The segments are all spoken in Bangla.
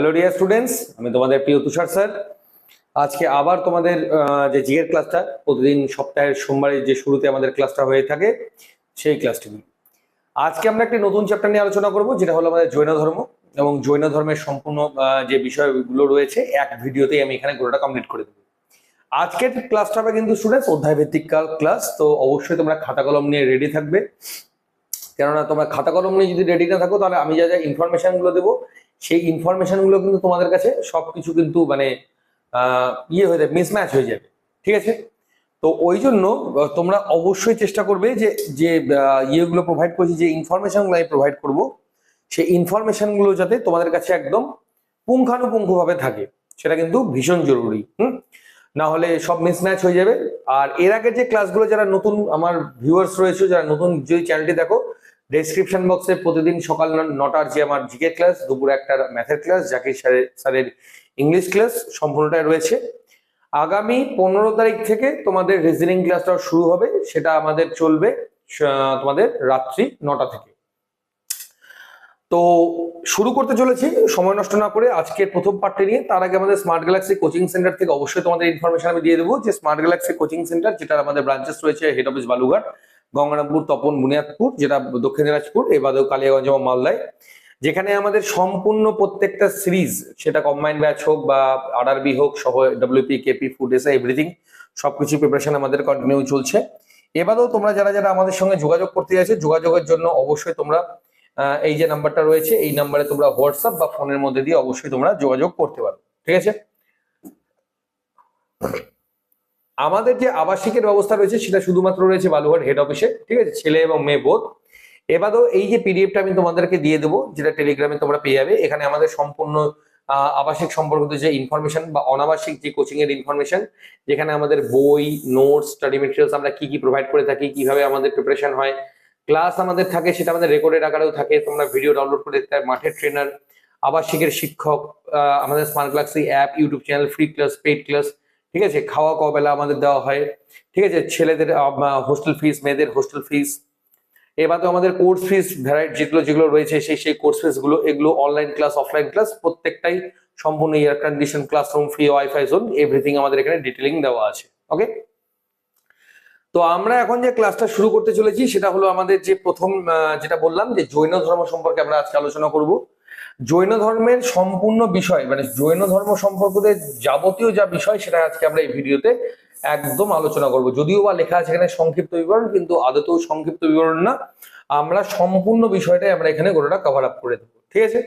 হ্যালো ডিয়ার স্টুডেন্টস আমি তোমাদের প্রিয় তুষার স্যার। আজকে আবার তোমাদের যে জিএর ক্লাসটা, প্রতিদিন সপ্তাহের সোমবারের যে শুরুতে আমাদের ক্লাসটা হয়ে থাকে, সেই ক্লাসটি। আজকে আমরা একটি নতুন চ্যাপ্টার নিয়ে আলোচনা করব, যেটা হলো আমাদের জৈন ধর্ম এবং জৈন ধর্মের সম্পূর্ণ যে বিষয়গুলো রয়েছে, এক ভিডিওতেই আমি এখানে গোটাটা কমপ্লিট করে দেবো। আজকের ক্লাসটা হবে কিন্তু স্টুডেন্টস অধ্যায় ভিত্তিক ক্লাস তো অবশ্যই তোমরা খাতা কলম নিয়ে রেডি থাকবে। কেননা তোমরা খাতা কলম নিয়ে যদি রেডি না থাকো, তাহলে আমি যা যা ইনফরমেশনগুলো দেবো সেই ইনফরমেশনগুলো কিন্তু তোমাদের কাছে সবকিছু কিন্তু মানে ইয়ে হয়ে যাবে মিসম্যাচ হয়ে যাবে, ঠিক আছে? তো ওই জন্য তোমরা অবশ্যই চেষ্টা করবে যে যে ইয়েগুলো প্রোভাইড করছি, যে ইনফরমেশনগুলো আমি প্রোভাইড করব, সেই ইনফরমেশনগুলো যাতে তোমাদের কাছে একদম পুঙ্খানুপুঙ্খ ভাবে থাকে, সেটা কিন্তু ভীষণ জরুরি, হুম? না হলে সব মিসম্যাচ হয়ে যাবে। আর এর আগে যে ক্লাসগুলো যারা নতুন, আমার ভিউয়ার্স রয়েছে, যারা নতুন যে চ্যানেলটি দেখো ডেসক্রিপশন বক্সে প্রতিদিন সকাল নটার যে আমার জিকে ক্লাস দুপুর একটার ম্যাথের ক্লাস জাকির স্যারের স্যারের ইংলিশ ক্লাস সম্পূর্ণটাই রয়েছে। আগামী পনেরো তারিখ থেকে তোমাদের রিজনিং ক্লাসটা শুরু হবে, সেটা আমাদের চলবে তোমাদের রাত্রি নটা থেকে। তো শুরু করতে চলেছি, সময় নষ্ট না করে আজকের প্রথম পার্টটি নিয়ে। তার আগে আমাদের স্মার্ট গ্যালাক্সি কোচিং সেন্টার থেকে অবশ্যই তোমাদের ইনফরমেশন আমি দিয়ে দেবো যে স্মার্ট গ্যালাক্সি কোচিং সেন্টার যেটা আমাদের ব্রাঞ্চেস রয়েছে হেড অফিস বালুঘাট গঙ্গারামপুর, তপন বুনিয়াদপুর যেটা দক্ষিণ দিনাজপুর এই বাদেও কালিয়াগঞ্জ এবং মালদায়। যেখানে আমাদের সম্পূর্ণ প্রত্যেকটা সিরিজ সেটা কম্বাইন ব্যাচ হোক বা আরআরবি হোক, সহ ডব্লিউপি কেপি ফুড এসে এভরিথিং সবকিছু প্রিপারেশন আমাদের কন্টিনিউ চলছে। এবারেও তোমরা যারা যারা আমাদের সঙ্গে যোগাযোগ করতে চাইছো, যোগাযোগের জন্য অবশ্যই তোমরা এই যে নাম্বারটা রয়েছে, এই নাম্বারে তোমরা হোয়াটসঅ্যাপ বা ফোনের মধ্যে দিয়ে অবশ্যই তোমরা যোগাযোগ করতে পারো। ঠিক আছে? আমাদের যে আবাসিকের ব্যবস্থা রয়েছে, সেটা শুধুমাত্র রয়েছে বালুঘাট হেড অফিসে ঠিক আছে? ছেলে এবং মেয়ে বোধ। এবারেও এই যে পিডিএফটা আমি তোমাদেরকে দিয়ে দেবো, যেটা টেলিগ্রামে তোমরা পেয়ে যাবে। এখানে আমাদের সম্পূর্ণ আবাসিক সম্পর্কিত যে ইনফরমেশন বা অনাবাসিক যে কোচিং এর ইনফরমেশন যেখানে আমাদের বই নোটস স্টাডি মেটেরিয়ালস আমরা কি কি প্রোভাইড করে থাকি, কীভাবে আমাদের প্রিপারেশন হয় ক্লাস আমাদের থাকে, সেটা আমাদের রেকর্ডেড আকারেও থাকে। তোমরা ভিডিও ডাউনলোড করে দেখতে মাঠের ট্রেনার আবাসিকের শিক্ষক আমাদের smart classy app YouTube channel free class paid class ঠিক আছে, খাওয়া কবেলা আমাদের দেওয়া হয়, ঠিক আছে, ছেলেদের হোস্টেল ফিস মেয়েদের হোস্টেল ফিস এবার তো আমাদের কোর্স ফিস ভ্যারাইটি যেগুলো যেগুলো রয়েছে, সেই সেই কোর্স ফিসগুলো, এগুলো অনলাইন ক্লাস অফলাইন ক্লাস প্রত্যেকটাই সম্পূর্ণ air condition classroom free wifi zone everything আমাদের এখানে ডিটেলিং দেওয়া আছে ওকে তো আমরা এখন যে ক্লাসটা শুরু করতে চলেছি, সেটা হলো আমাদের যে প্রথম যেটা বললাম যে জৈন ধর্ম সম্পর্কে আমরা আজকে আলোচনা করব। জৈন ধর্মের সম্পূর্ণ বিষয় মানে জৈন ধর্ম সম্পর্কে যাবতীয় যা বিষয় সেটা আজকে আমরা এই ভিডিওতে একদম আলোচনা করব। যদিও বা লেখা আছে এখানে সংক্ষিপ্ত বিবরণ, কিন্তু আদতেও সংক্ষিপ্ত বিবরণ না। আমরা সম্পূর্ণ বিষয়টাই আমরা এখানে গোটাটা কভার আপ করে দেবো। ঠিক আছে?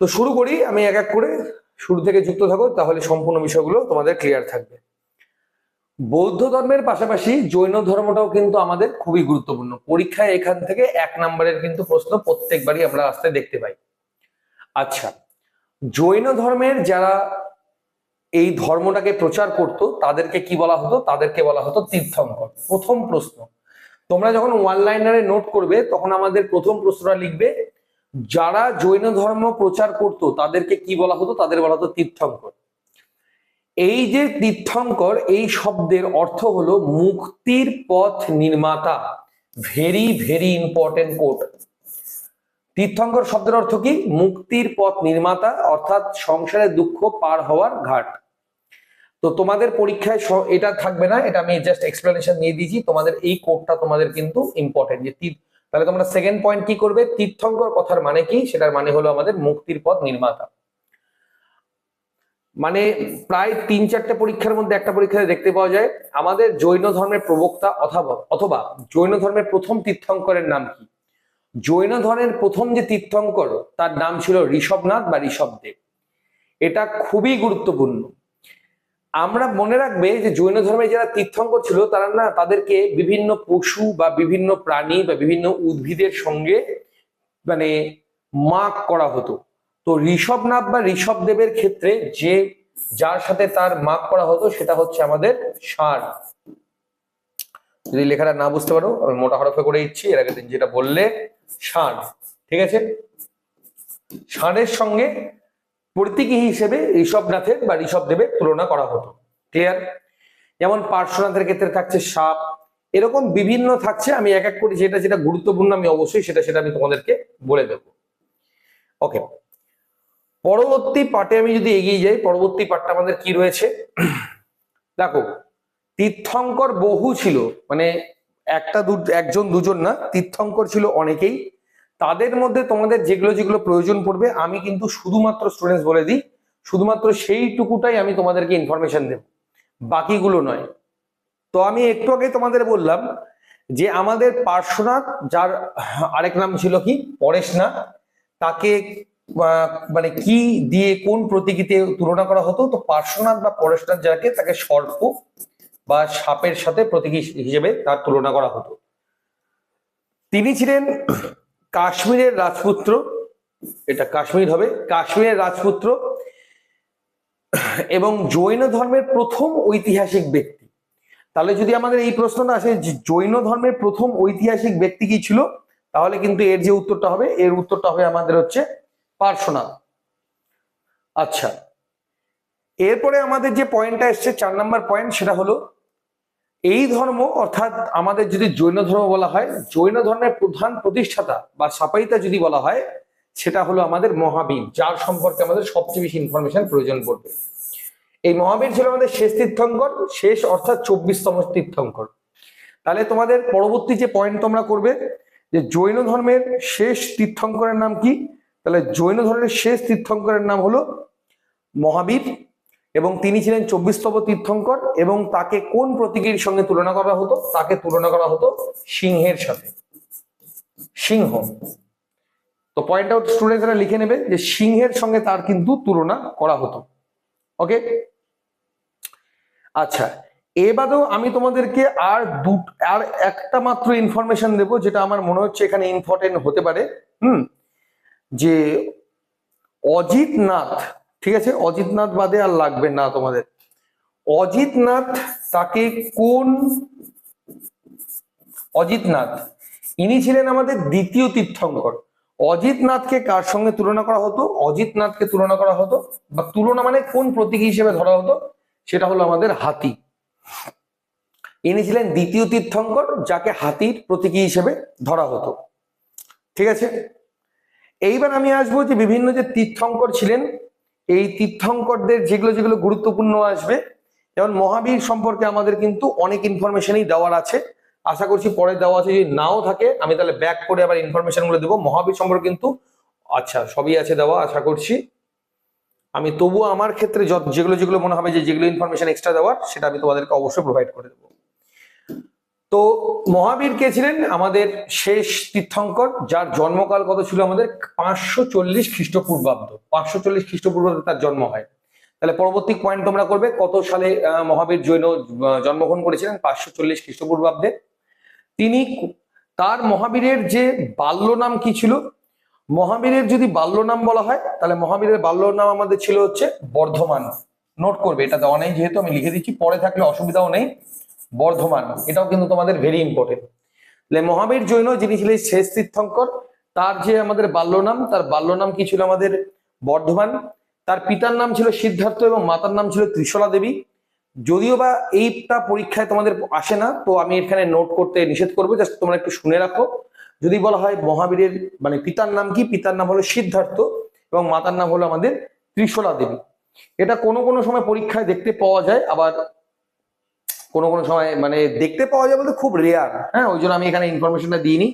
তো শুরু করি, আমি এক এক করে। শুরু থেকে যুক্ত থাকো, তাহলে সম্পূর্ণ বিষয়গুলো তোমাদের ক্লিয়ার থাকবে। বৌদ্ধ ধর্মের পাশাপাশি জৈন ধর্মটাও কিন্তু আমাদের খুবই গুরুত্বপূর্ণ। পরীক্ষায় এখান থেকে এক নম্বরের কিন্তু প্রশ্ন প্রত্যেকবারই আমরা আসতে দেখতে পাই। আচ্ছা জৈন ধর্মের যারা এই ধর্মটাকে প্রচার করত, তাদেরকে কি বলা হতো? তাদেরকে বলা হতো তীর্থঙ্কর। প্রথম প্রশ্ন। তোমরা যখন ওয়ান লাইনারে নোট করবে, তখন আমাদের প্রথম প্রশ্নটা লিখবে, যারা জৈন ধর্ম প্রচার করত, তাদেরকে কি বলা হতো? তাদের বলা হতো তীর্থঙ্কর। এই যে তীর্থঙ্কর, এই শব্দের অর্থ হলো মুক্তির পথ নির্মাতা। ভেরি ভেরি ইম্পর্টেন্ট কোড তীর্থঙ্কর শব্দের অর্থ কি? মুক্তির পথ নির্মাতা, অর্থাৎ সংসারের দুঃখ পার হওয়ার ঘাট। তো তোমাদের পরীক্ষায় এটা থাকবে না, এটা আমি জাস্ট এক্সপ্লেনেশন নিয়ে দিয়েছি। তোমাদের এই কোডটা তোমাদের কিন্তু ইম্পর্টেন্ট যে তাহলে তোমরা সেকেন্ড পয়েন্ট কি করবে? তীর্থঙ্কর কথার মানে কি? সেটার মানে হলো আমাদের মুক্তির পথ নির্মাতা। মানে প্রায় তিন চারটে পরীক্ষার মধ্যে একটা পরীক্ষায় দেখতে পাওয়া যায়, আমাদের জৈন ধর্মের প্রবক্তা অথবা অথবা জৈন ধর্মের প্রথম তীর্থঙ্করের নাম কি? জৈন ধর্মের প্রথম যে তীর্থঙ্কর, তার নাম ছিল ঋষভনাথ বা ঋষভদেব। এটা খুবই গুরুত্বপূর্ণ। আমরা মনে রাখবে যে জৈন ধর্মে যারা তীর্থঙ্কর ছিল, তারা না তাদেরকে বিভিন্ন পশু বা বিভিন্ন প্রাণী বা বিভিন্ন উদ্ভিদের সঙ্গে মানে মাক করা হতো। তো ঋষভনাথ বা ঋষভদেবের ক্ষেত্রে যে, যার সাথে তার মাক করা হতো, সেটা হচ্ছে আমাদের ষাঁড়। যদি লেখাটা না বুঝতে পারো, আমি মোটা হরফে করে দিচ্ছি। এর দিন যেটা বললে ষাঁড় ঠিক আছে? ষাঁড়ের সঙ্গে প্রতীকী হিসেবে ঋষভনাথের বা ঋষভদেবের তুলনা করা হতো। ক্লিয়ার যেমন পার্শ্বনাথের ক্ষেত্রে থাকছে সাপ, এরকম বিভিন্ন থাকছে। আমি এক এক করে যেটা যেটা গুরুত্বপূর্ণ আমি অবশ্যই সেটা সেটা আমি তোমাদেরকে বলে দেবো। ওকে পরবর্তী পার্টে আমি যদি এগিয়ে যাই, পরবর্তী পার্টটা আমাদের কি রয়েছে? দেখো তীর্থঙ্কর বহু ছিল মানে একটা দু, একজন, দুজন না, তীর্থঙ্কর ছিল অনেকেই। তাদের মধ্যে তোমাদের যেগুলো যেগুলো প্রয়োজন পড়বে, আমি কিন্তু শুধুমাত্র স্টুডেন্টস বলে দিই, শুধুমাত্র সেইটুকুটাই আমি তোমাদেরকে ইনফরমেশন দেব। বাকিগুলো নয়। তো আমি একটু আগে তোমাদের বললাম যে আমাদের পার্শ্বনাথ, যার আরেক নাম ছিল কি? পরেশনাথ। তাকে মানে কি দিয়ে কোন প্রতীকীতে তুলনা করা হতো? তো পার্শ্বনাথ বা পরেশনাথ যাকে, তাকে সর্প বা সাপের সাথে প্রতীকী হিসেবে তার তুলনা করা হতো। তিনি ছিলেন কাশ্মীরের রাজপুত্র, এটা কাশ্মীর হবে, কাশ্মীরের রাজপুত্র এবং জৈন ধর্মের প্রথম ঐতিহাসিক ব্যক্তি। তাহলে যদি আমাদের এই প্রশ্নটা আসে যে জৈন ধর্মের প্রথম ঐতিহাসিক ব্যক্তি কি ছিল, তাহলে কিন্তু এর যে উত্তরটা হবে, এর উত্তরটা হবে আমাদের হচ্ছে পার্শ্বনাথ আচ্ছা এরপরে আমাদের যে পয়েন্টটা এসছে, চার নম্বর পয়েন্ট সেটা হলো, এই ধর্ম অর্থাৎ আমাদের যদি জৈন ধর্ম বলা হয়, জৈন ধর্মের প্রধান প্রতিষ্ঠাতা বা সাপাইতা যদি বলা হয়, সেটা হলো আমাদের মহাবীর, যার সম্পর্কে আমাদের সবচেয়ে বেশি ইনফরমেশন প্রয়োজন পড়বে। এই মহাবীর ছিল আমাদের শেষ তীর্থঙ্কর, শেষ অর্থাৎ চব্বিশতম তীর্থঙ্কর। তাহলে তোমাদের পরবর্তী যে পয়েন্ট তোমরা করবে, যে জৈন ধর্মের শেষ তীর্থঙ্করের নাম কি? তাহলে জৈন ধর্মের শেষ তীর্থঙ্করের নাম হলো মহাবীর। এবং তিনি ছিলেন চব্বিশতম তীর্থঙ্কর এবং তাকে কোন প্রতীকের সঙ্গে তুলনা করা হতো? তাকে তুলনা করা হতো সিংহের সাথে। সিংহ। তো পয়েন্ট আউট স্টুডেন্টরা লিখে নেবে যে সিংহের সঙ্গে তার কিন্তু তুলনা করা হতো। ওকে আচ্ছা এবারেও আমি তোমাদেরকে আর দু, আর একটা মাত্র ইনফরমেশন দেব, যেটা আমার মনে হচ্ছে এখানে ইম্পর্টেন্ট হতে পারে। হুম? যে অজিত নাথ ঠিক আছে? অজিতনাথ বাদে আর লাগবে না তোমাদের। অজিতনাথ তাকে কোন অজিতনাথ? ইনি ছিলেন আমাদের দ্বিতীয় তীর্থঙ্কর। অজিত নাথকে কার সঙ্গে তুলনা করা হতো? অজিত নাথকে তুলনা করা হতো বা তুলনা মানে কোন প্রতীক হিসেবে ধরা হতো? সেটা হলো আমাদের হাতি। ইনি ছিলেন দ্বিতীয় তীর্থঙ্কর, যাকে হাতির প্রতীকী হিসেবে ধরা হতো। ঠিক আছে? এইবার আমি আসব যে বিভিন্ন যে তীর্থঙ্কর ছিলেন এই তীর্থঙ্করদের যেগুলো যেগুলো গুরুত্বপূর্ণ আসবে, যেমন মহাবীর সম্পর্কে আমাদের কিন্তু অনেক ইনফরমেশনই দেওয়ার আছে। আশা করছি পরে দেওয়া আছে, যদি নাও থাকে, আমি তাহলে ব্যাক করে আবার ইনফরমেশনগুলো দেবো। মহাবীর সম্পর্কে কিন্তু আচ্ছা সবই আছে দেওয়া, আশা করছি। আমি তবুও আমার ক্ষেত্রে যেগুলো যেগুলো মনে হবে যে যেগুলো ইনফরমেশন এক্সট্রা দেওয়ার, সেটা আমি তোমাদেরকে অবশ্যই প্রোভাইড করে দেবো। তো মহাবীর কে ছিলেন আমাদের শেষ তীর্থঙ্কর, যার জন্মকাল কত ছিল আমাদের? পাঁচশো চল্লিশ খ্রিস্টপূর্বাব্দ। পাঁচশো চল্লিশ খ্রিস্টপূর্বাব্দে তার জন্ম হয়। তাহলে পরবর্তী পয়েন্ট তোমরা করবে, কত সালে মহাবীর জৈন জন্মগ্রহণ করেছিলেন? পাঁচশো চল্লিশ খ্রিস্টপূর্বাব্দে। তিনি তার মহাবীরের যে বাল্য নাম কি ছিল? মহাবীরের যদি বাল্য নাম বলা হয়, তাহলে মহাবীরের বাল্য নাম আমাদের ছিল হচ্ছে বর্ধমান। নোট করবে এটা দেওয়া নেই যেহেতু আমি লিখে দিচ্ছি, পরে থাকলে অসুবিধাও নেই। বর্ধমান, এটাও কিন্তু তোমাদের ভেরি ইম্পর্টেন্ট তাহলে মহাবীর জৈন যিনি ছিলেন শেষ তীর্থঙ্কর, তার যে আমাদের বাল্য নাম তার বাল্য নাম কি ছিল আমাদের বর্ধমান? তার পিতার নাম ছিল সিদ্ধার্থ এবং মাতার নাম ছিল ত্রিশলা দেবী। যদিও বা এইটা পরীক্ষায় তোমাদের আসে না, তো আমি এখানে নোট করতে নিষেধ করব জাস্ট তোমরা একটু শুনে রাখো। যদি বলা হয় মহাবীরের মানে পিতার নাম কি? পিতার নাম হলো সিদ্ধার্থ এবং মাতার নাম হলো আমাদের ত্রিশলা দেবী। এটা কোনো কোনো সময় পরীক্ষায় দেখতে পাওয়া যায়, আবার কোনো কোনো সময় মানে দেখতে পাওয়া যায় বলতে খুব রেয়ার হ্যাঁ ওই জন্য আমি এখানে ইনফরমেশনটা দিইনি।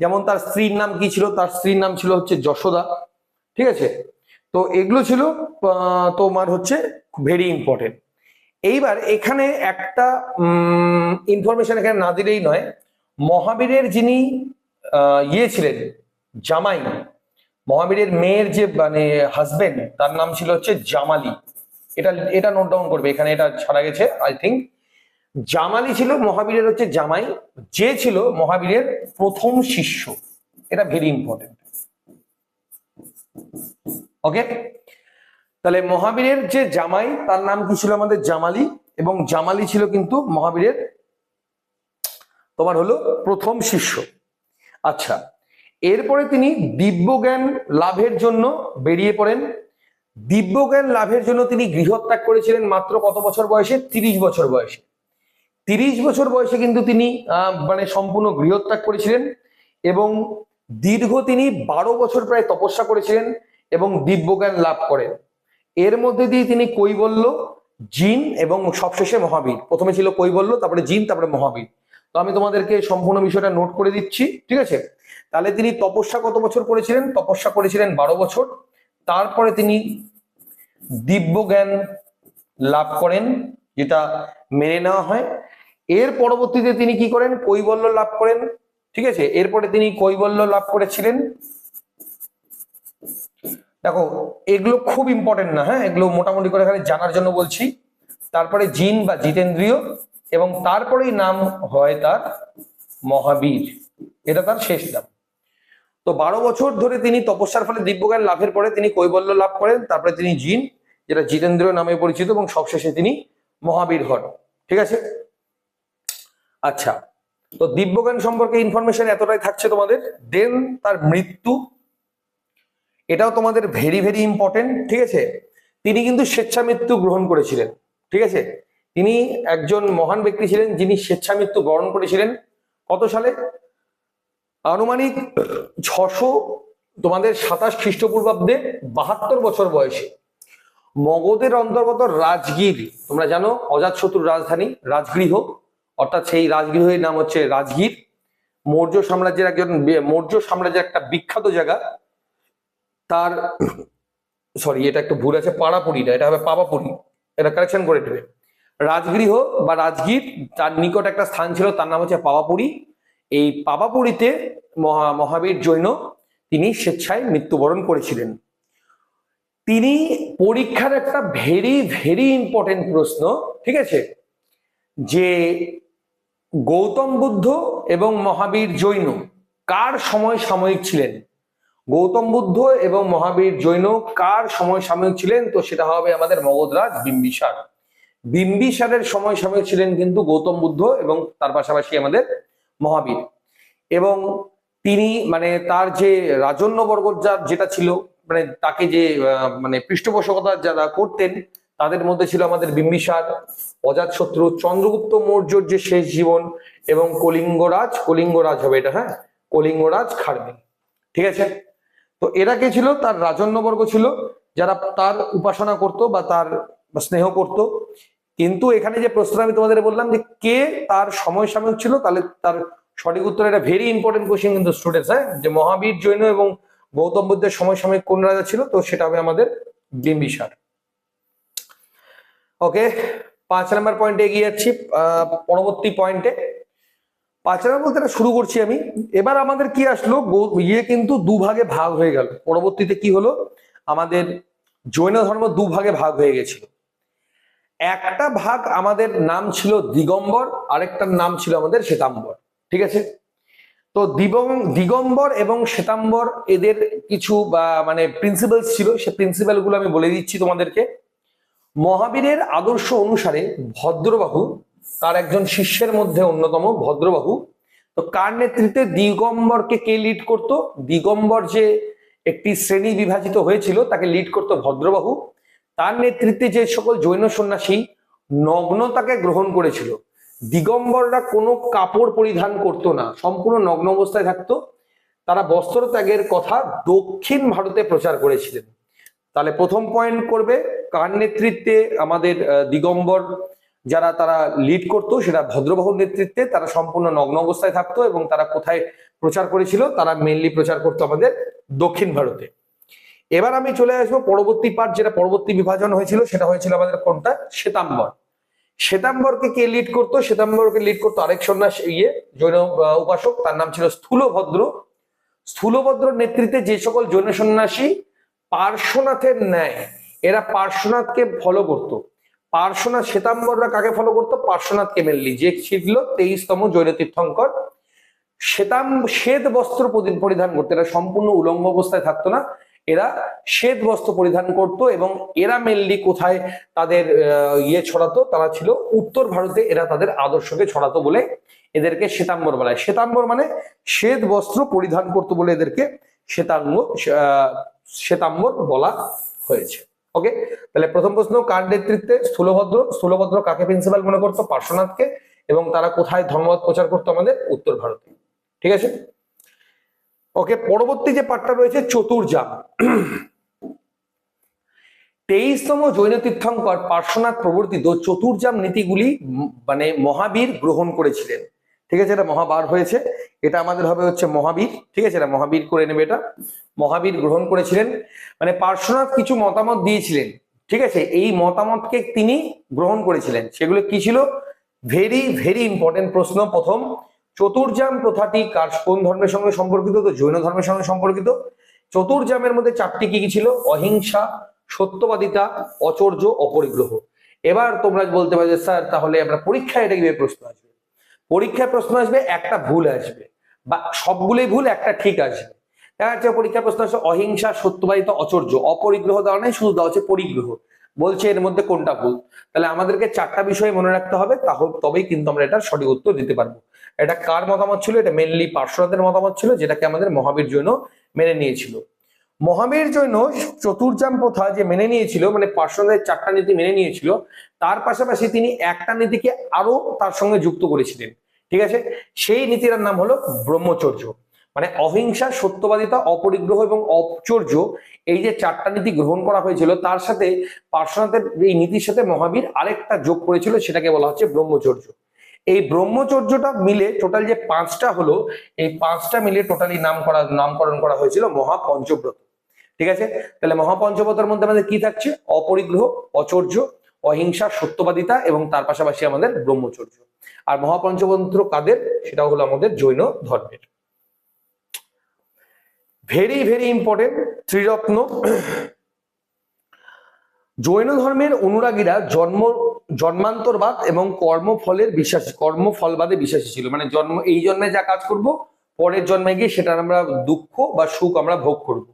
যেমন তার স্ত্রীর নাম কি ছিল? তার স্ত্রীর নাম ছিল হচ্ছে যশোদা। ঠিক আছে? তো এগুলো ছিল তোমার হচ্ছে ভেরি ইম্পর্টেন্ট এইবার এখানে একটা ইনফরমেশন এখানে না দিলেই নয়। মহাবীরের যিনি ইয়ে ছিলেন, জামাই, মহাবীরের মেয়ের যে মানে হাজবেন্ড তার নাম ছিল হচ্ছে জামালি। এটা এটা নোট ডাউন করবে। এখানে এটা ছাড়া গেছে আই থিঙ্ক জামালি ছিল, মহাবীরের হচ্ছে জামাই, যে ছিল মহাবীরের প্রথম শিষ্য। এটা ভেরি ইম্পর্টেন্ট ওকে তাহলে মহাবীরের যে জামাই, তার নাম কি ছিল আমাদের জামালি? এবং জামালি ছিল কিন্তু মহাবীরের তোমার হলো প্রথম শিষ্য। আচ্ছা এরপরে তিনি দিব্যজ্ঞান লাভের জন্য বেরিয়ে পড়েন। দিব্যজ্ঞান লাভের জন্য তিনি গৃহত্যাগ করেছিলেন মাত্র কত বছর বয়সে? তিরিশ বছর বয়সে। তিরিশ বছর বয়সে কিন্তু তিনি মানে সম্পূর্ণ গৃহত্যাগ করেছিলেন এবং দীর্ঘ তিনি বারো বছর প্রায় তপস্যা করেছিলেন এবং দিব্যজ্ঞান লাভ করেন। এর মধ্যে দিয়ে তিনি কৈবল্য, জিন এবং সবশেষে মহাবীর। প্রথমে ছিল কৈবল্য, তারপরে জিন, তারপরে মহাবীর। তো আমি তোমাদেরকে সম্পূর্ণ বিষয়টা নোট করে দিচ্ছি, ঠিক আছে? তাহলে তিনি তপস্যা কত বছর করেছিলেন? তপস্যা করেছিলেন বারো বছর। তারপরে তিনি দিব্য জ্ঞান লাভ করেন, যেটা মেনে নেওয়া হয়। এর পরবর্তীতে তিনি কি করেন? কৈবল্য লাভ করেন। ঠিক আছে? এরপরে তিনি কৈবল্য লাভ করেছিলেন। দেখো, এগুলো খুব ইম্পর্টেন্ট না হ্যাঁ? এগুলো মোটামুটি করে এখানে জানার জন্য বলছি। তারপরে জিন বা জিতেন্দ্রীয় এবং তারপরেই নাম হয় তার মহাবীর। এটা তার শেষ নাম। তো বারো বছর ধরে তিনি তপস্যার ফলে দিব্যজ্ঞান লাভের পরে তিনি কৈবল্য লাভ করেন, তারপরে তিনি জিন, যেটা জিতেন্দ্রীয় নামে পরিচিত এবং সবশেষে তিনি মহাবীর হন। ঠিক আছে? আচ্ছা তো দিব্যজ্ঞান সম্পর্কে ইনফরমেশন এতটাই থাকছে তোমাদের দেন তার মৃত্যু, এটাও তোমাদের ভেরি ভেরি ইম্পর্টেন্ট ঠিক আছে? তিনি কিন্তু স্বেচ্ছা মৃত্যু গ্রহণ করেছিলেন, ঠিক আছে? তিনি একজন মহান ব্যক্তি ছিলেন যিনি স্বেচ্ছা মৃত্যু গ্রহণ করেছিলেন, কত সালে? আনুমানিক ছশো, তোমাদের সাতাশ খ্রিস্টপূর্বাব্দে বাহাত্তর বছর বয়সে, মগধের অন্তর্গত রাজগীর, তোমরা জানো, অজাতশত্রুর রাজধানী, রাজগৃহ অর্থাৎ সেই রাজগৃহের নাম হচ্ছে রাজগীর। মৌর্য সাম্রাজ্যের একজন মৌর্য সাম্রাজ্যের একটা বিখ্যাত জায়গা। তার, সরি, এটা একটু ভুল আছে, পাড়াপুরি না, এটা হবে পাবাপুরি। এটা কারেকশন করে দেবে। রাজগৃহ বা রাজগীর, তার নিকট একটা স্থান ছিল, তার নাম হচ্ছে পাবাপুরি। এই পাবাপুরিতে মহা, মহাবীর জৈন তিনি স্বেচ্ছায় মৃত্যুবরণ করেছিলেন। তিনি পরীক্ষার একটা ভেরি ভেরি ইম্পর্টেন্ট প্রশ্ন, ঠিক আছে? যে গৌতম বুদ্ধ এবং মহাবীর জৈন, কার সময় সাময়িক ছিলেন? গৌতম বুদ্ধ এবং মহাবীর জৈন কার সময় সাময়িক ছিলেন? তো সেটা হবে আমাদের মগধরাজ বিম্বিসার। বিম্বিসারের সময় সাময়িক ছিলেন কিন্তু গৌতম বুদ্ধ এবং তার পাশাপাশি আমাদের মহাবীর। এবং তিনি মানে তার যে রাজন্যবর্গ যেটা ছিল মানে তাকে যে মানে পৃষ্ঠপোষকতা যারা করতেন তাদের মধ্যে ছিল আমাদের বিম্বিসার অজাতশত্রু চন্দ্রগুপ্ত মৌর্যর যে শেষ জীবন এবং কলিঙ্গরাজ কলিঙ্গরাজ হবে এটা হ্যাঁ? কলিঙ্গরাজ খারবেন ঠিক আছে? তো এরা কে ছিল? তার রাজন্যবর্গ ছিল, যারা তার উপাসনা করত বা তার স্নেহ করত। কিন্তু এখানে যে প্রশ্ন আমি তোমাদের বললাম যে কে তার সময় সাময়িক ছিল, তাহলে তার সঠিক উত্তর এটা ভেরি ইম্পর্টেন্ট কোশ্চেন কিন্তু স্টুডেন্টস হ্যাঁ? যে মহাবীর, জৈন এবং গৌতম বুদ্ধের সময় সাময়িক কোন রাজা ছিল, তো সেটা হবে আমাদের বিম্বিসার। ওকে পাঁচ নাম্বার পয়েন্টে এগিয়ে যাচ্ছি পরবর্তী পয়েন্টে পাঁচ নাম্বার বলতে শুরু করছি আমি। এবার আমাদের কি আসলো? ইয়ে কিন্তু দুভাগে ভাগ হয়ে গেল। পরবর্তীতে কি হলো? আমাদের জৈন ধর্ম দুভাগে ভাগ হয়ে গেছিল। একটা ভাগ আমাদের নাম ছিল দিগম্বর, আরেকটার নাম ছিল আমাদের শ্বেতাম্বর। ঠিক আছে? তো দিবং, দিগম্বর এবং শ্বেতাম্বর এদের কিছু মানে প্রিন্সিপালস ছিল। সে প্রিন্সিপালগুলো আমি বলে দিচ্ছি তোমাদেরকে। মহাবীরের আদর্শ অনুসারে ভদ্রবাহু তার একজন শিষ্যের মধ্যে অন্যতম ভদ্রবাহু। তো কার নেতৃত্বে দিগম্বরকে কে লিড করত? দিগম্বর যে একটি শ্রেণি বিভাজিত হয়েছিল, তাকে লিড করত ভদ্রবাহু। তার নেতৃত্বে যে সকল জৈন সন্ন্যাসী নগ্নতাকে গ্রহণ করেছিল। দিগম্বররা কোনো কাপড় পরিধান করতো না, সম্পূর্ণ নগ্ন অবস্থায় থাকতো। তারা বস্ত্র ত্যাগের কথা দক্ষিণ ভারতে প্রচার করেছিলেন। তাহলে প্রথম পয়েন্ট করবে, কার নেতৃত্বে আমাদের দিগম্বর যারা তারা লিড করতো, সেটা ভদ্রবাহুর নেতৃত্বে, তারা সম্পূর্ণ নগ্ন অবস্থায় থাকতো এবং তারা কোথায় প্রচার করেছিল, তারা মেনলি প্রচার করতো আমাদের দক্ষিণ ভারতে। এবার আমি চলে আসব পরবর্তী পার্ট যেটা পরবর্তী বিভাজন হয়েছিল, সেটা হয়েছিল আমাদের কোনটা? শ্বেতাম্বর। শ্বেতাম্বরকে কে লিড করতো? শ্বেতাম্বরকে লিড করতো আরেক সন্ন্যাস ইয়ে জৈন উপাসক, তার নাম ছিল স্থূলভদ্র। স্থূলভদ্র নেতৃত্বে যে সকল জৈন সন্ন্যাসী পার্শ্বনাথের ন্যায়, এরা পার্শ্বনাথকে ফলো করত। পার্শ্বনাথ শ্বেতাম্বররা কাকে ফলো করতো? পার্শ্বনাথকে মেনলি যে ছিল তেইশতম জৈন তীর্থঙ্কর। শ্বেতাম, শ্বেত বস্ত্র পরিধান করতো। এরা সম্পূর্ণ উলঙ্গ অবস্থায় থাকতো না। এরা শ্বেত বস্ত্র পরিধান করত এবং এরা মেনলি কোথায় তাদের ইয়ে ছড়াতো? তারা ছিল উত্তর ভারতে। এরা তাদের আদর্শকে ছড়াতো বলে এদেরকে শ্বেতাম্বর বলা হয়। শ্বেতাম্বর মানে শ্বেত বস্ত্র পরিধান করতো বলে এদেরকে শ্বেতাঙ্গ শ্বেতাম্বর বলা হয়েছে। ওকে তাহলে প্রথম প্রশ্ন, কার নেতৃত্বে স্থূলভদ্র? স্থূলভদ্র কাকে প্রিন্সিপাল মনে করতো? পার্শ্বনাথকে। এবং তারা কোথায় ধর্মবাদ প্রচার করতো আমাদের? উত্তর ভারতে। ঠিক আছে? ওকে পরবর্তী যে পাঠটা রয়েছে চতুর্জাম তেইশতম জৈন তীর্থঙ্কর পার্শ্বনাথ প্রবর্তিত চতুর্জাম নীতিগুলি মানে মহাবীর গ্রহণ করেছিলেন। ঠিক আছে? এটা মহাবার হয়েছে। এটা আমাদের হবে হচ্ছে মহাবীর। ঠিক আছে? এটা মহাবীর করে নেবে এটা। মহাবীর গ্রহণ করেছিলেন। মানে পার্শ্বনাথ কিছু মতামত দিয়েছিলেন। ঠিক আছে? এই মতামতকে তিনি গ্রহণ করেছিলেন। সেগুলো কি ছিল? ভেরি ভেরি ইম্পর্টেন্ট প্রশ্ন। প্রথম চতুর্জাম প্রথাটি কার, কোন ধর্মের সঙ্গে সম্পর্কিত? তো জৈন ধর্মের সঙ্গে সম্পর্কিত। চতুর্জামের মধ্যে চারটি কি কি ছিল? অহিংসা, সত্যবাদিতা, অচর্য, অপরিগ্রহ। এবার তোমরা বলতে পারো যে স্যার, তাহলে আমরা পরীক্ষায় এটা কীভাবে প্রশ্ন আসবে পরীক্ষায় প্রশ্ন আসবে, একটা ভুল আসবে বা সবগুলোই ভুল, একটা ঠিক আসবে। দেখা যাচ্ছে প্রশ্ন আসছে অহিংসা, সত্যবাদিতা, অচর্য, অপরিগ্রহ দেওয়া নেই, শুধু দেওয়া হচ্ছে পরিগ্রহ। বলছে এর মধ্যে কোনটা ভুল? তাহলে আমাদেরকে চারটা বিষয় মনে রাখতে হবে, তাহলে তবেই কিন্তু আমরা এটার সঠিক উত্তর দিতে পারব। এটা কার মতামত ছিল? এটা মেনলি পার্শ্বনাথের মতামত ছিল, যেটাকে আমাদের মহাবীর জৈন মেনে নিয়েছিল। মহাবীর জৈন চতুর্জাম প্রথা যে মেনে নিয়েছিল মানে পার্শ্বনাথের চারটা নীতি মেনে নিয়েছিল, তার পাশাপাশি তিনি একটা নীতিকে আরও তার সঙ্গে যুক্ত করেছিলেন। ঠিক আছে? সেই নীতির নাম হলো ব্রহ্মচর্য। মানে অহিংসা, সত্যবাদিতা, অপরিগ্রহ এবং অপচর্য এই যে চারটা নীতি গ্রহণ করা হয়েছিল, তার সাথে পার্শ্বনাথের এই নীতির সাথে মহাবীর আরেকটা যোগ করেছিল, সেটাকে বলা হচ্ছে ব্রহ্মচর্য। এই ব্রহ্মচর্যটা মিলে টোটাল যে পাঁচটা হলো, এই পাঁচটা মিলে টোটালি নাম করা নামকরণ করা হয়েছিল মহাপঞ্চব্রত। ঠিক আছে? তাহলে মহাপঞ্চব্রতের মধ্যে আমাদের কি থাকছে? অপরিগ্রহ, অচর্য, অহিংসা, সত্যবাদিতা এবং তার পাশাপাশি আমাদের ব্রহ্মচর্য। আর মহাপঞ্চতন্ত্র কাদের? সেটা হলো আমাদের জৈন ধর্মের। ভেরি ভেরি ইম্পর্টেন্ট ত্রিরত্ন। জৈন ধর্মের অনুরাগীরা জন্ম, জন্মান্তরবাদ এবং কর্মফলের বিশ্বাস, কর্মফলবাদে বিশ্বাসী ছিল। মানে জন্ম, এই জন্মে যা কাজ করব, পরের জন্মে গিয়ে সেটা আমরা দুঃখ বা সুখ আমরা ভোগ করব।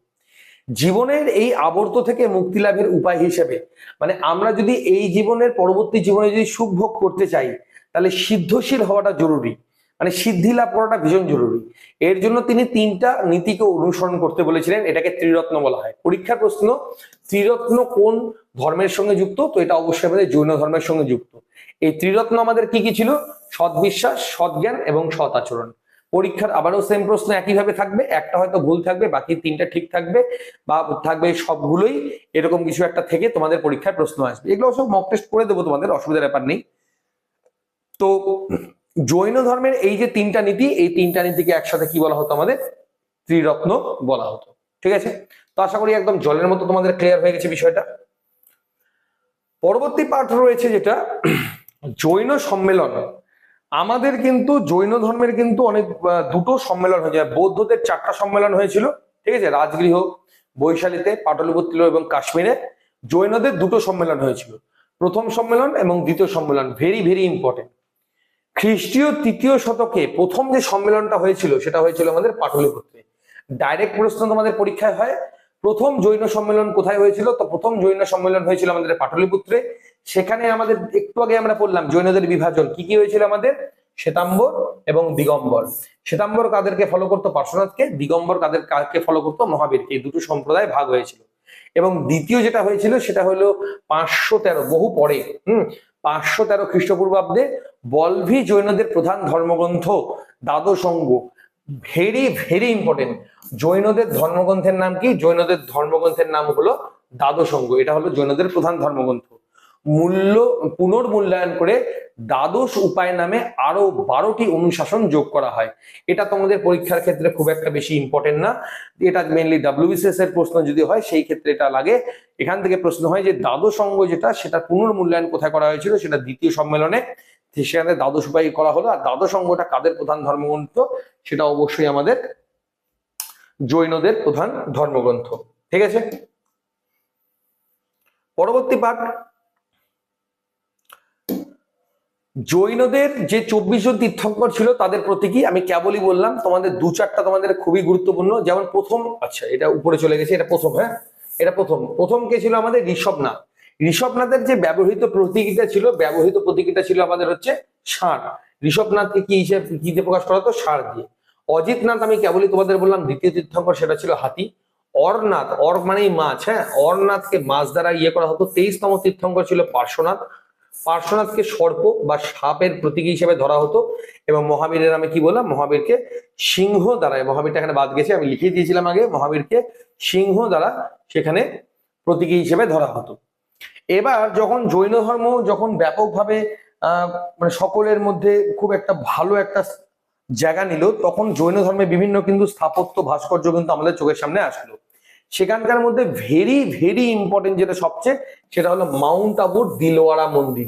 জীবনের এই আবর্ত থেকে মুক্তি লাভের উপায় হিসেবে মানে আমরা যদি এই জীবনের পরবর্তী জীবনে যদি সুখ ভোগ করতে চাই, তাহলে সিদ্ধশীল হওয়াটা জরুরি। মানে সিদ্ধি লাভ করাটা ভীষণ জরুরি। এর জন্য তিনি তিনটা নীতিকে অনুসরণ করতে বলেছিলেন, এটাকে ত্রিরত্ন বলা হয়। পরীক্ষার প্রশ্ন, ত্রিরত্ন কোন ধর্মের সঙ্গে যুক্ত? তো এটা অবশ্যই আমাদের জৈন ধর্মের সঙ্গে যুক্ত। এই ত্রিরত্ন আমাদের কি কি ছিল? সৎবিশ্বাস সৎজ্ঞান এবং সৎ আচরণ। পরীক্ষার আবারও সেম প্রশ্ন একইভাবে থাকবে, একটা হয়তো ভুল থাকবে, বাকি তিনটা ঠিক থাকবে বা থাকবে সবগুলোই এরকম কিছু একটা থেকে তোমাদের পরীক্ষার প্রশ্ন আসবে। এগুলো সব মক টেস্ট করে দেবো, তোমাদের অসুবিধার ব্যাপার নেই। তো জৈন ধর্মের এই যে তিনটা নীতি, এই তিনটা নীতিকে একসাথে কি বলা হতো আমাদের? ত্রিরত্ন বলা হতো। ঠিক আছে? তো আশা করি একদম জলের মতো তোমাদের ক্লিয়ার হয়ে গেছে বিষয়টা। পরবর্তী পাঠ রয়েছে যেটা জৈন সম্মেলন। আমাদের কিন্তু জৈন ধর্মের কিন্তু অনেক দুটো সম্মেলন হয়েছে বৌদ্ধদের চারটা সম্মেলন হয়েছিল, ঠিক আছে? রাজগৃহ, বৈশালীতে, পাটলিপুত্র এবং কাশ্মীরে জৈনদের দুটো সম্মেলন হয়েছিল। প্রথম সম্মেলন এবং দ্বিতীয় সম্মেলন ভেরি ভেরি ইম্পর্টেন্ট খ্রিস্টীয় তৃতীয় শতকে প্রথম যে সম্মেলনটা হয়েছিল, সেটা হয়েছিল আমাদের পাটলিপুত্রে। ডাইরেক্ট প্রশ্ন তোমাদের পরীক্ষায় হয় প্রথম জৈন সম্মেলন কোথায় হয়েছিল? তো প্রথম জৈন সম্মেলন হয়েছিল আমাদের পাটলিপুত্রে। সেখানে আমাদের একটু আগে আমরা পড়লাম, জৈনদের বিভাজন। কি কি হয়েছিল আমাদের? শ্বেতাম্বর এবং দিগম্বর। শ্বেতাম্বর কাদেরকে ফলো করতো? পার্শ্বনাথকে। দিগম্বর কাদের কাকে ফলো করতো? মহাবীরকে এই দুটো সম্প্রদায় ভাগ হয়েছিল। এবং দ্বিতীয় যেটা হয়েছিল, সেটা হলো পাঁচশো তেরো, বহু পরে। হম? পাঁচশো তেরো খ্রিস্টপূর্বাব্দে বলভি জৈনদের প্রধান ধর্মগ্রন্থ দ্বাদশঙ্গ ভেরি ভেরি ইম্পর্টেন্ট জৈনদের ধর্মগ্রন্থের নাম কি? জৈনদের ধর্মগ্রন্থের নাম হলো দ্বাদশঙ্গ। এটা হলো জৈনদের প্রধান ধর্মগ্রন্থ। মূল্য, পুনর্মূল্যায়ন করে দ্বাদশ উপায় নামে আরও বারোটি অনুশাসন যোগ করা হয়। এটা তোমাদের পরীক্ষার ক্ষেত্রে খুব একটা বেশি ইম্পর্টেন্ট না। এটা মেনলি ডাব্লিউবিসিএস এর প্রশ্ন যদি হয়, সেই ক্ষেত্রে এটা লাগে। এখান থেকে প্রশ্ন হয় যে দ্বাদশ অঙ্গ যেটা, সেটা পুনর্মূল্যায়ন কোথায় করা হয়েছিল? সেটা দ্বিতীয় সম্মেলনে। সেখানে দ্বাদশ উপায় করা হলো। আর দ্বাদশ অঙ্গটা কাদের প্রধান ধর্মগ্রন্থ? সেটা অবশ্যই আমাদের জৈনদের প্রধান ধর্মগ্রন্থ। ঠিক আছে? পরবর্তী পাঠ। জৈনদের যে চব্বিশ জন তীর্থঙ্কর ছিল, তাদের প্রতীকী আমি কেবলই বললাম, তোমাদের দু চারটা তোমাদের খুবই গুরুত্বপূর্ণ। যেমন প্রথম আচ্ছা এটা উপরে চলে গেছে, এটা প্রথম হ্যাঁ? এটা প্রথম। প্রথম কে ছিল আমাদের ঋষভনাথ। ঋষভনাথের যে ব্যবহৃত প্রতীকীটা ছিল, ব্যবহৃত প্রতীকীটা ছিল আমাদের হচ্ছে ষাঁড়। ঋষভনাথকে কি হিসেবে, কি দিয়ে প্রকাশ করা হতো? ষাঁড় দিয়ে। অজিতনাথ, আমি কেবলই তোমাদের বললাম, দ্বিতীয় তীর্থঙ্কর সেটা ছিল হাতি। অরনাথ, অর মানেই মাছ হ্যাঁ? অরনাথকে মাছ দ্বারা ইয়ে করা হতো। তেইশতম তীর্থঙ্কর ছিল পার্শ্বনাথ। পার্শ্বনাথকে সর্প বা সাপের প্রতীকী হিসেবে ধরা হতো এবং মহাবীরের আমি কি বললাম? মহাবীরকে সিংহ দ্বারা মহাবীরটা এখানে বাদ গেছে, আমি লিখে দিয়েছিলাম আগে, মহাবীরকে সিংহ দ্বারা সেখানে প্রতীকী হিসেবে ধরা হতো। এবার যখন জৈন ধর্ম যখন ব্যাপকভাবে মানে সকলের মধ্যে খুব একটা ভালো একটা জায়গা নিল, তখন জৈন ধর্মে বিভিন্ন কিন্তু স্থাপত্য ভাস্কর্য কিন্তু আমাদের চোখের সামনে আসলো। সেখানকার মধ্যে ভেরি ভেরি ইম্পর্টেন্ট যেটা সবচেয়ে, সেটা হলো মাউন্ট আবুর দিলওয়ারা মন্দির।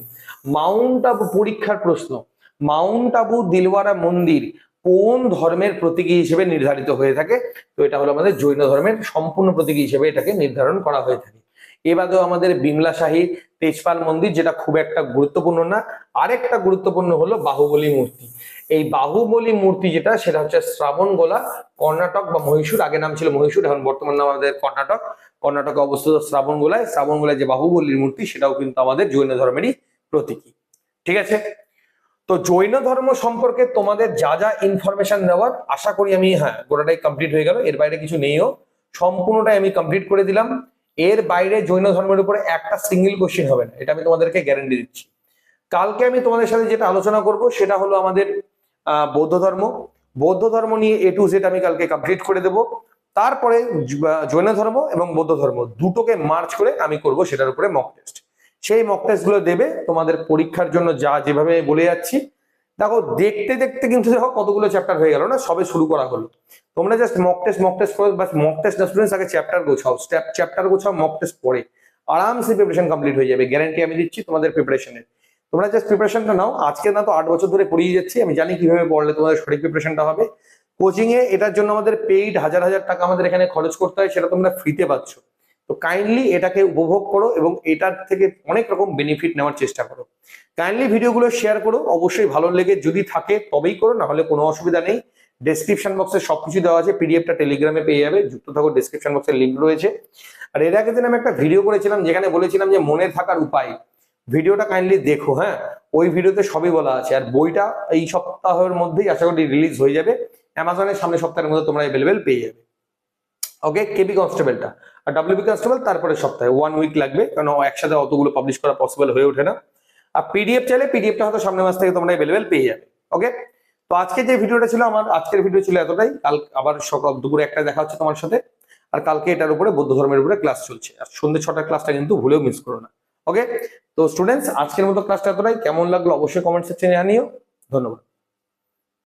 মাউন্ট আবু পরীক্ষার প্রশ্ন, মাউন্ট আবু দিলওয়ারা মন্দির কোন ধর্মের প্রতীকী হিসেবে নির্ধারিত হয়ে থাকে? তো এটা হলো আমাদের জৈন ধর্মের সম্পূর্ণ প্রতীকী হিসেবে এটাকে নির্ধারণ করা হয়ে থাকে। এবারেও আমাদের বিমলা শাহী, তেজপাল মন্দির, যেটা খুব একটা গুরুত্বপূর্ণ না, আরেকটা গুরুত্বপূর্ণ হলো বাহুবলী মূর্তি। এই বাহুবলী মূর্তি যেটা, সেটা হচ্ছে শ্রাবণগোলা কর্ণাটক বা মহীশূর, আগে নাম ছিল মহীশূর, এখন বর্তমান নাম আমাদের কর্ণাটক। কর্ণাটকে অবস্থিত শ্রাবণগোলায় শ্রাবণগোলায় যে বাহুবলীর মূর্তি, সেটাও কিন্তু আমাদের জৈন ধর্মেরই প্রতীকী। ঠিক আছে? তো জৈন ধর্ম সম্পর্কে তোমাদের যা যা ইনফরমেশন দেওয়ার আশা করি আমি হ্যাঁ গোটাটাই কমপ্লিট হয়ে গেল। এর বাইরে কিছু নেইও। সম্পূর্ণটাই আমি কমপ্লিট করে দিলাম। এর বাইরে জৈন ধর্মের উপরে একটা সিঙ্গেল কোশ্চেন হবে না, এটা আমি তোমাদেরকে গ্যারান্টি দিচ্ছি। কালকে আমি তোমাদের সাথে যেটা আলোচনা করব, সেটা হলো আমাদের বৌদ্ধ ধর্ম। বৌদ্ধ ধর্ম নিয়ে এ টু জেড আমি কালকে কমপ্লিট করে দেব। তারপরে জৈন ধর্ম এবং বৌদ্ধ ধর্ম দুটোকে মার্চ করে আমি করব সেটার উপরে মক টেস্ট সেই মক টেস্টগুলো দেবে তোমাদের পরীক্ষার জন্য যা যেভাবে বলে যাচ্ছি দেখো, দেখতে দেখতে কিন্তু দেখো কতগুলো চ্যাপ্টার হয়ে গেল না? সবে শুরু করা হলো। তোমরা just mock test mock test করো বাস মক টেস্ট না স্টুডেন্টস আগে চ্যাপ্টার গোছাও। স্টেপ চ্যাপ্টার গোছাও মক টেস্ট পড়ে আরামসে প্রিপারেশন কমপ্লিট হয়ে যাবে। গ্যারান্টি আমি দিচ্ছি তোমাদের প্রিপারেশনের তোমরা জাস্ট প্রিপারেশনটা নাও। আজকে না তো আট বছর ধরে পড়িয়ে যাচ্ছি। আমি জানি কীভাবে পড়লে তোমাদের সঠিক প্রিপারেশনটা হবে। কোচিং এ এটার জন্য আমাদের পেইড হাজার হাজার টাকা আমাদের এখানে খরচ করতে হয়, সেটা তোমরা ফ্রিতে পাচ্ছ। তো কাইন্ডলি এটাকে উপভোগ করো এবং এটার থেকে অনেক রকম বেনিফিট নেওয়ার চেষ্টা করো। কাইন্ডলি ভিডিওগুলো শেয়ার করো, অবশ্যই ভালো লেগে যদি থাকে তবেই করো, না হলে কোনো অসুবিধা নেই। ডেসক্রিপশন বক্সে সবকিছু দেওয়া আছে পিডিএফটা টেলিগ্রামে পেয়ে যাবে, যুক্ত থাকো ডেসক্রিপশন বক্সের লিঙ্ক রয়েছে। আর এর আগে দিন আমি একটা ভিডিও করেছিলাম, যেখানে বলেছিলাম যে মনে থাকার উপায় ভিডিওটা কাইন্ডলি দেখো হ্যাঁ? ওই ভিডিওতে সবই বলা আছে, আর বইটা এই সপ্তাহের মধ্যেই আশা করি রিলিজ হয়ে যাবে। অ্যামাজনের সামনের সপ্তাহের মধ্যে তোমরা অ্যাভেলেবেল পেয়ে যাবে। ওকে কেবি কনস্টেবলটা আর ডাব্লিউবি কনস্টেবল তারপরে সপ্তাহে ওয়ান উইক লাগবে কারণ একসাথে অতগুলো পাবলিশ করা পসিবল হয়ে ওঠে না। আর পিডিএফ চাইলে পিডিএফটা হয়তো সামনের মাস থেকে তোমরা অ্যাভেলেবেল পেয়ে যাবে ওকে তো আজকে যে ভিডিওটা ছিল আমার, আজকের ভিডিও ছিল এতটাই। কাল আবার সকাল দুপুরে একটা দেখা হচ্ছে তোমার সাথে। আর কালকে এটার উপরে বৌদ্ধ ধর্মের উপরে ক্লাস চলছে। আর সন্ধ্যে ছটার ক্লাসটা কিন্তু ভুলেও মিস করো না ওকে তো স্টুডেন্টস আজকের মতো ক্লাসটা এতটাই। কেমন লাগল অবশ্যই কমেন্ট সেকশনে জানিও। ধন্যবাদ।